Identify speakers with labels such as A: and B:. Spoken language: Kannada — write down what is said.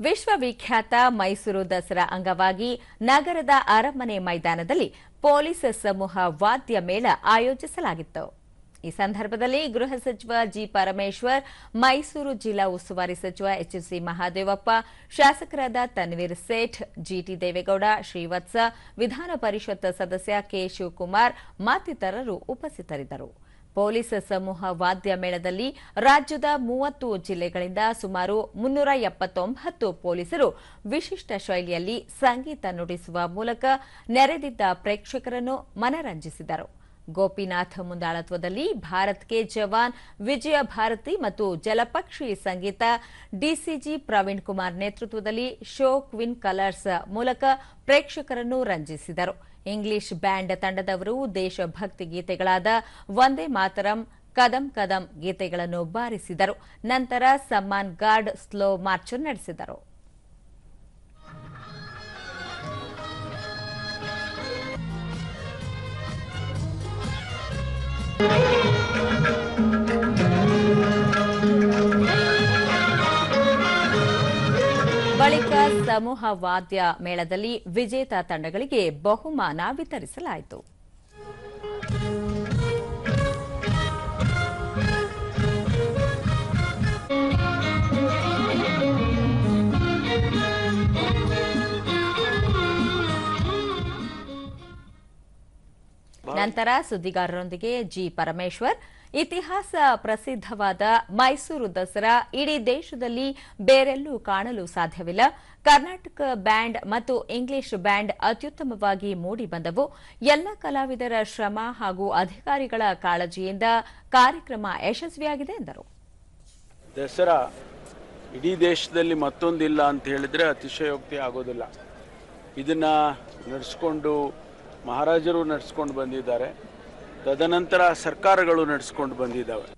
A: ವಿಶ್ವವಿಖ್ಯಾತ ಮೈಸೂರು ದಸರಾ ಅಂಗವಾಗಿ ನಗರದ ಅರಮನೆ ಮೈದಾನದಲ್ಲಿ ಪೊಲೀಸ್ ಸಮೂಹ ವಾದ್ಯ ಮೇಳ ಆಯೋಜಿಸಲಾಗಿತ್ತು. ಈ ಸಂದರ್ಭದಲ್ಲಿ ಗೃಹ ಸಚಿವ ಜಿ ಪರಮೇಶ್ವರ್, ಮೈಸೂರು ಜಿಲ್ಲಾ ಉಸ್ತುವಾರಿ ಸಚಿವ ಎಚ್ಎಸ್ಸಿ ಮಹಾದೇವಪ್ಪ, ಶಾಸಕರಾದ ತನ್ವೀರ್ ಸೇಠ್ ಜಿಟಿ ದೇವೇಗೌಡ, ಶ್ರೀವತ್ಸ, ವಿಧಾನ ಪರಿಷತ್ ಸದಸ್ಯ ಕೆ ಶಿವಕುಮಾರ್ ಮತ್ತಿತರರು ಉಪಸ್ಥಿತರಿದ್ದರು. ಪೊಲೀಸ್ ಸಮೂಹ ವಾದ್ಯ ಮೇಳದಲ್ಲಿ ರಾಜ್ಯದ ಮೂವತ್ತು ಜಿಲ್ಲೆಗಳಿಂದ ಸುಮಾರು ಮುನ್ನೂರ ಎಪ್ಪತ್ತೊಂಬತ್ತು ಪೊಲೀಸರು ವಿಶಿಷ್ಟ ಶೈಲಿಯಲ್ಲಿ ಸಂಗೀತ ನುಡಿಸುವ ಮೂಲಕ ನೆರೆದಿದ್ದ ಪ್ರೇಕ್ಷಕರನ್ನು ಮನರಂಜಿಸಿದರು. ಗೋಪಿನಾಥ್ ಮುಂದಾಳತ್ವದಲ್ಲಿ ಭಾರತ್ ಕೆ ಜವಾನ್ ವಿಜಯ ಭಾರತಿ ಮತ್ತು ಜಲಪಕ್ಷಿ ಸಂಗೀತ. ಡಿಸಿಜಿ ಪ್ರವೀಣ್ ಕುಮಾರ್ ನೇತೃತ್ವದಲ್ಲಿ ಶೋ ಕ್ವಿನ್ ಕಲರ್ಸ್ ಮೂಲಕ ಪ್ರೇಕ್ಷಕರನ್ನು ರಂಜಿಸಿದರು. ಇಂಗ್ಲಿಷ್ ಬ್ಯಾಂಡ್ ತಂಡದವರು ದೇಶಭಕ್ತಿ ಗೀತೆಗಳಾದ ವಂದೇ ಮಾತರಂ, ಕದಂ ಕದಂ ಗೀತೆಗಳನ್ನು ಬಾರಿಸಿದರು. ನಂತರ ಸಮ್ಮಾನ್ ಗಾರ್ಡ್ ಸ್ಲೋ ಮಾರ್ಚ್ ನಡೆಸಿದರು. ಬಳಿಕ ಸಮೂಹ ವಾದ್ಯ ಮೇಳದಲ್ಲಿ ವಿಜೇತ ತಂಡಗಳಿಗೆ ಬಹುಮಾನ ವಿತರಿಸಲಾಯಿತು. ನಂತರ ಸುದ್ದಿಗಾರರೊಂದಿಗೆ ಜಿ ಪರಮೇಶ್ವರ್. ಇತಿಹಾಸ ಪ್ರಸಿದ್ಧವಾದ ಮೈಸೂರು ದಸರಾ ಇಡೀ ದೇಶದಲ್ಲಿ ಬೇರೆಲ್ಲೂ ಕಾಣಲು ಸಾಧ್ಯವಿಲ್ಲ. ಕರ್ನಾಟಕ ಬ್ಯಾಂಡ್ ಮತ್ತು ಇಂಗ್ಲಿಷ್ ಬ್ಯಾಂಡ್ ಅತ್ಯುತ್ತಮವಾಗಿ ಮೂಡಿಬಂದವು. ಎಲ್ಲ ಕಲಾವಿದರ ಶ್ರಮ ಹಾಗೂ ಅಧಿಕಾರಿಗಳ ಕಾಳಜಿಯಿಂದ ಕಾರ್ಯಕ್ರಮ ಯಶಸ್ವಿಯಾಗಿದೆ ಎಂದರು.
B: ದಸರಾ ಇಡೀ ದೇಶದಲ್ಲಿ ಮತ್ತೊಂದಿಲ್ಲ ಅಂತ ಹೇಳಿದ್ರೆ ಅತಿಶಯೋಕ್ತಿ ಆಗೋದಿಲ್ಲ. ಇದನ್ನ ನಡೆಸ್ಕೊಂಡು ಮಹಾರಾಜರು ನಡೆಸ್ಕೊಂಡು ಬಂದಿದ್ದಾರೆ. ತದನಂತರ ಸರ್ಕಾರಗಳು ನಡೆಸ್ಕೊಂಡು ಬಂದಿದ್ದಾವೆ.